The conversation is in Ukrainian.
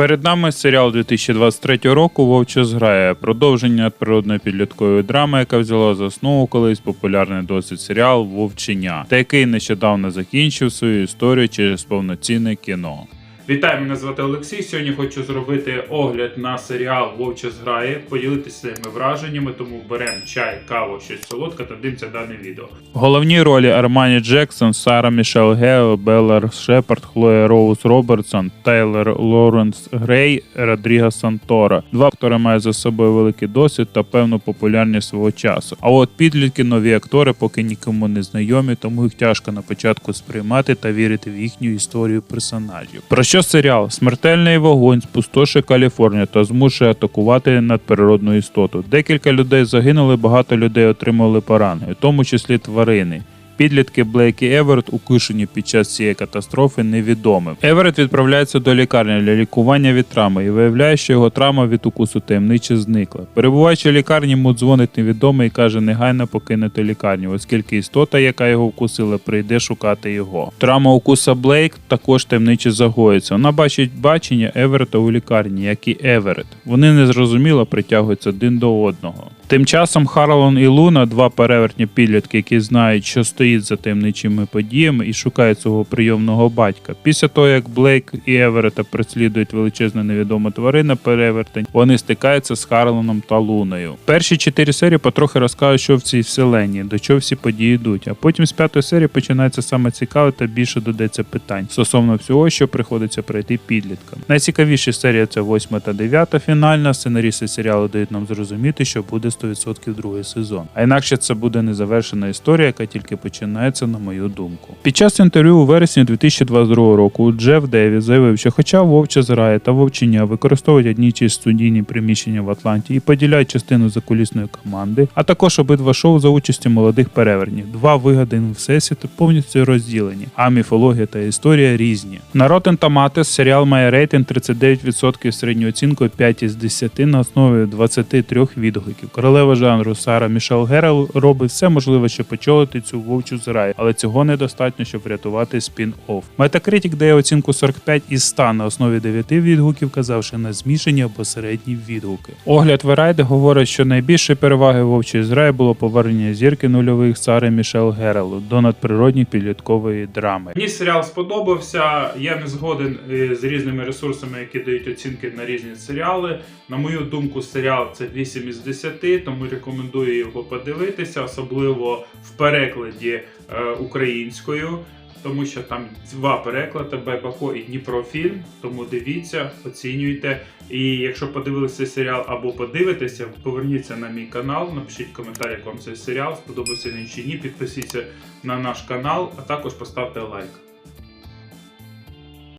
Перед нами серіал 2023 року Вовча зграя. Продовження природної підліткової драми, яка взяла за основу колись популярний досить серіал Вовчення, та який нещодавно закінчив свою історію через повноцінне кіно. Вітаю, мене звати Олексій. Сьогодні хочу зробити огляд на серіал Вовча зграє, поділитися своїми враженнями, тому беремо чай, каву, щось солодке та дивимося дане відео. Головні ролі Армані Джексон, Сара Мішел Гео, Беллар Шепард, Хлоя Роуз Робертсон, Тейлор Лоренс Грей, Родріго Сантора. Два актори мають за собою великий досвід та певну популярність свого часу. А от підлітки нові актори поки нікому не знайомі, тому їх тяжко на початку сприймати та вірити в їхню історію персонажів. Про що серіал? Смертельний вогонь спустошує Каліфорнію та змушує атакувати надприродну істоту. Декілька людей загинули, багато людей отримали поранення, в тому числі тварини. Підлітки Блейк і Еверет укушені під час цієї катастрофи невідомим. Еверет відправляється до лікарні для лікування від травми і виявляє, що його травма від укусу таємниче зникла. Перебуваючи в лікарні, йому дзвонить невідомий і каже негайно покинути лікарню, оскільки істота, яка його вкусила, прийде шукати його. Травма укуса Блейк також таємниче загоїться. Вона бачить бачення Еверета у лікарні, як і Еверет. Вони незрозуміло притягуються один до одного. Тим часом Харлон і Луна, два перевертні підлітки, які знають, що стоїть за таємничими подіями і шукають свого прийомного батька. Після того, як Блейк і Еверета преслідують величезна невідома тварина перевертень, вони стикаються з Харлоном та Луною. Перші чотири серії потрохи розкажуть, що в цій вселенні, до чого всі події йдуть. А потім з п'ятої серії починається саме цікаве та більше додається питань стосовно всього, що приходиться пройти підліткам. Найцікавіші серія це восьма та дев'ята фінальна. Сценарісти серіалу дають нам зрозуміти, що буде 100% другий сезон. А інакше це буде незавершена історія, яка тільки починається, на мою думку. Під час інтерв'ю у вересні 2022 року Джеф Деві заявив, що хоча вовча зграя та вовчення використовують одні й ті студійні приміщення в Атланті і поділяють частину закулісної команди, а також обидва шоу за участі молодих перевернів. Два вигадані всесвіти повністю розділені, а міфологія та історія різні. На Rotten Tomatoes серіал має рейтинг 39% з середньою оцінкою 5 із 10 на основі 23 відгуків. Королева жанру Сара Мішел Герел робить все можливе, щоб очолити цю вовчу зрай, але цього недостатньо, щоб врятувати спін-офф. Metacritic дає оцінку 45 із 100 на основі 9 відгуків, казавши на змішані або середні відгуки. Огляд Верайди говорить, що найбільшої переваги вовчої зраї було повернення зірки нульових Сари Мішел Герелу до надприродніх підліткової драми. Мені серіал сподобався. Я не згоден е, з різними ресурсами, які дають оцінки на різні серіали. На мою думку, серіал це 8 із 10, тому рекомендую його подивитися, особливо в перекладі е, українською. Тому що там два переклади Байбако і Дніпрофільм. Тому дивіться, оцінюйте. І якщо подивилися серіал або подивитеся, поверніться на мій канал, напишіть коментар, як вам цей серіал, сподобався він чи ні. Підпишіться на наш канал, а також поставте лайк.